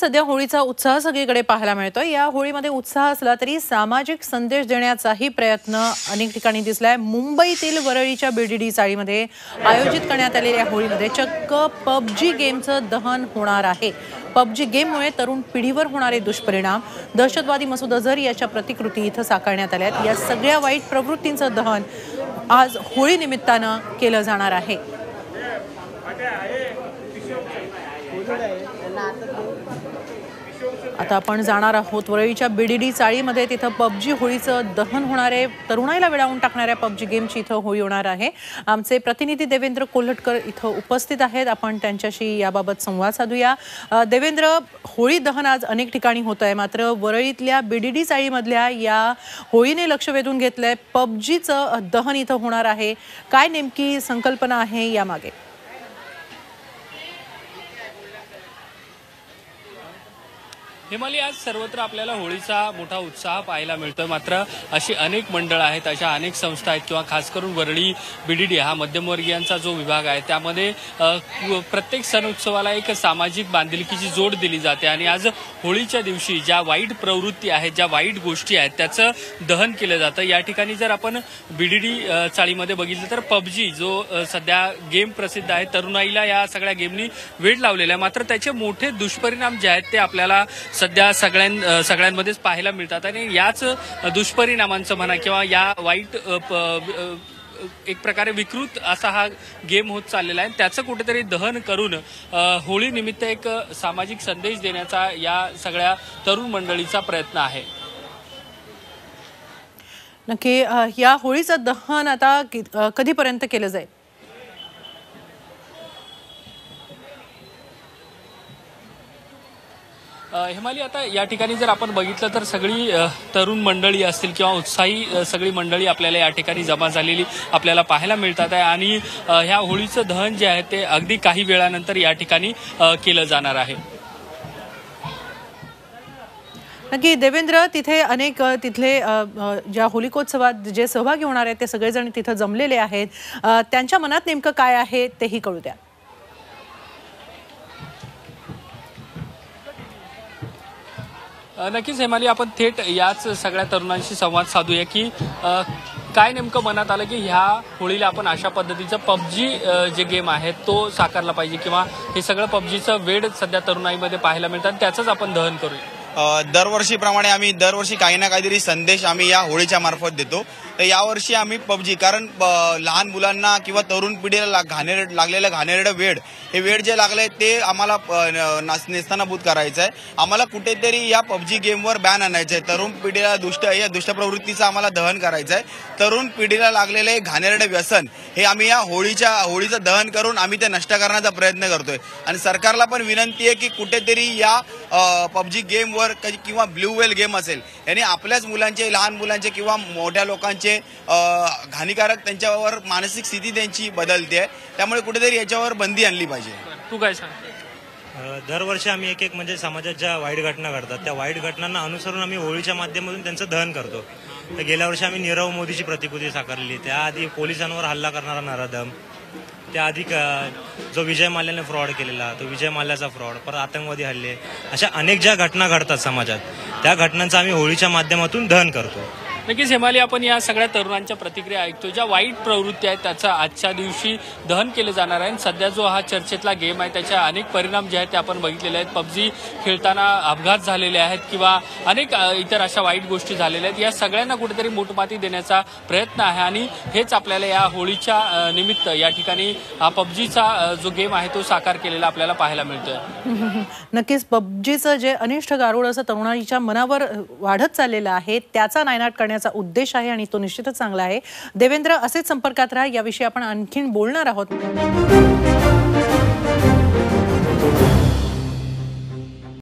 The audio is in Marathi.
सध्या होळीचा उत्साह सगळीकडे पाहायला मिळतोय. या होळीमध्ये उत्साह असला तरी सामाजिक संदेश देण्याचाही प्रयत्न अनेक ठिकाणी दिसलाय. मुंबईतील वरळीच्या बीडीडी चाळीमध्ये आयोजित करण्यात आलेल्या होळीमध्ये चक्क पबजी गेमचं दहन होणार आहे. पबजी गेममुळे तरुण पिढीवर होणारे दुष्परिणाम दहशतवादी मसूद अझर याच्या प्रतिकृती इथं साकारण्यात आल्या या सगळ्या वाईट प्रवृत्तींचं दहन आज होळी निमित्तानं केलं जाणार आहे. आता आपण जाणार आहोत वरळीच्या बीडीडी चाळीमध्ये. तिथं पबजी होळीचं दहन होणार आहे. तरुणाईला वेळावून टाकणाऱ्या पबजी गेमची इथं होळी होणार आहे. आमचे प्रतिनिधी देवेंद्र कोल्हटकर इथं उपस्थित आहेत. आपण त्यांच्याशी याबाबत संवाद साधूया. देवेंद्र होळी दहन आज अनेक ठिकाणी होत आहे. मात्र वरळीतल्या बीडीडी चाळीमधल्या या होळीने लक्ष वेधून घेतलंय. पबजीचं दहन इथं होणार आहे. काय नेमकी संकल्पना आहे यामागे? हिमाली आज सर्वत्र आपल्याला होळीचा मोठा उत्साह पाहायला मिळतोय. मात्र अशी अनेक मंडळ आहेत अशा अनेक संस्था आहेत किंवा खास करून वरळी बीडीडी हा मध्यमवर्गीयांचा जो विभाग आहे त्यामध्ये प्रत्येक सण उत्सवाला एक सामाजिक बांधिलकीची जोड दिली जाते. आणि आज होळीच्या दिवशी ज्या वाईट प्रवृत्ती आहेत ज्या वाईट गोष्टी आहेत त्याचं दहन केलं जातं. या ठिकाणी जर आपण बीडीडी चाळीमध्ये बघितलं तर पबजी जो सध्या गेम प्रसिद्ध आहे तरुणाईला या सगळ्या गेमनी वेळ लावलेला आहे. मात्र त्याचे मोठे दुष्परिणाम जे आहेत ते आपल्याला सध्या सगळ्यां सगळ्यांमध्येच पाहायला मिळतात. आणि याच दुष्परिणामांचं म्हणा किंवा या वाईट प- एक प्रकारे विकृत असा हा गेम होत चाललेला आहे. त्याचं कुठेतरी दहन करून होळीनिमित्त होळी निमित्त एक सामाजिक संदेश देण्याचा या सगळ्या तरुण मंडळीचा प्रयत्न आहे. नक्की या होळीचं दहन आता कधीपर्यंत केलं जाईल? हिमाली आता या ठिकाणी जर आपण बघितलं तर सगळी तरुण मंडळी असतील किंवा उत्साही सगळी मंडळी आपल्याला या ठिकाणी जमा झालेली आपल्याला पाहायला मिळतात आहे. आणि ह्या होळीचं दहन जे आहे ते अगदी काही वेळानंतर या ठिकाणी केलं जाणार आहे. नक्की देवेंद्र तिथे अनेक तिथले ज्या होलिकोत्सवात जे सहभागी होणार आहेत ते सगळेजण तिथं जमलेले आहेत. त्यांच्या मनात नेमकं काय आहे तेही कळू द्या. नक्कीच हेमाली आपण थेट याच सगळ्या तरुणांशी संवाद साधूया की काय नेमकं मनात आलं की ह्या होळीला आपण अशा पद्धतीचं पबजी जे गेम आहे तो साकारला पाहिजे किंवा हे सगळं पबजीचं वेड सध्या तरुणाईमध्ये पाहायला मिळतात त्याचंच आपण दहन करूया. दरवर्षीप्रमाणे आम्ही दरवर्षी काही ना काहीतरी संदेश आम्ही या होळीच्या मार्फत देतो. तर यावर्षी आम्ही पबजी कारण लहान मुलांना किंवा तरुण पिढीला घाणेर घाणेरड लागलेलं घाणेरडं वेळ हे वेळ जे लागलंय ते आम्हाला न- नेस्तानाभूत करायचं आहे आम्हाला कुठेतरी या पबजी गेमवर बॅन आणायचं आहे तरुण पिढीला दुष्ट या दुष्ट प्रवृत्तीचं आम्हाला दहन करायचं आहे तरुण पिढीला लागलेले हे घाणेरडं व्यसन हे आम्ही या होळीच्या होळीचं दहन करून आम्ही ते नष्ट करण्याचा प्रयत्न करतोय. आणि सरकारला पण विनंती आहे की कुठेतरी या पबजी गेमवर किंवा ब्ल्यू वेल गेम असेल याने आपल्याच मुलांचे लहान मुलांचे किंवा मोठ्या लोकांचे हानिकारक घाणीकारक त्यांच्यावर मानसिक स्थिती त्यांची बदलते त्यामुळे कुठेतरी याच्यावर बंदी आणली पाहिजे. तू काय सांग दरवर्षी आम्ही एक एक म्हणजे समाजात ज्या वाईट घटना घडतात त्या वाईट घटनांना अनुसरून आम्ही होळीच्या माध्यमातून त्यांचं दहन करतो. तर गेल्या वर्षी आम्ही नीरव मोदीची प्रतिकृती साकारली. त्याआधी पोलिसांवर हल्ला करणारा नराधम त्याआधी क- जो विजय माल्याने फ्रॉड केलेला तो विजय माल्याचा फ्रॉड परत आतंकवादी हल्ले अशा अनेक ज्या घटना घडतात समाजात त्या घटनांचं आम्ही होळीच्या माध्यमातून दहन करतो. नक्कीच हेमाली आपण या सगळ्या तरुणांच्या प्रतिक्रिया ऐकतो ज्या वाईट प्रवृत्ती आहेत त्याचा आजच्या दिवशी दहन केलं जाणार आहे. सध्या जो हा चर्चेतला गेम आहे त्याच्या अनेक परिणाम जे आहेत ते आपण बघितलेले आहेत. पबजी खेळताना अपघात झालेले आहेत किंवा अनेक इतर अशा वाईट गोष्टी झालेल्या आहेत. या सगळ्यांना कुठेतरी मोठमाती देण्याचा प्रयत्न आहे. आणि हेच आपल्याला या होळीच्या निमित्त या ठिकाणी हा पबजीचा जो गेम आहे तो साकार केलेला आपल्याला पाहायला मिळतोय. नक्कीच पबजीचं जे अनिष्ट गारुड असं तरुणाईच्या मनावर वाढत चाललेलं आहे त्याचा नायनाट करण्याचा उद्देश आहे आणि तो निश्चितच चांगला आहे. देवेंद्र असेच संपर्कात राहा. याविषयी आपण आणखीन बोलणार आहोत.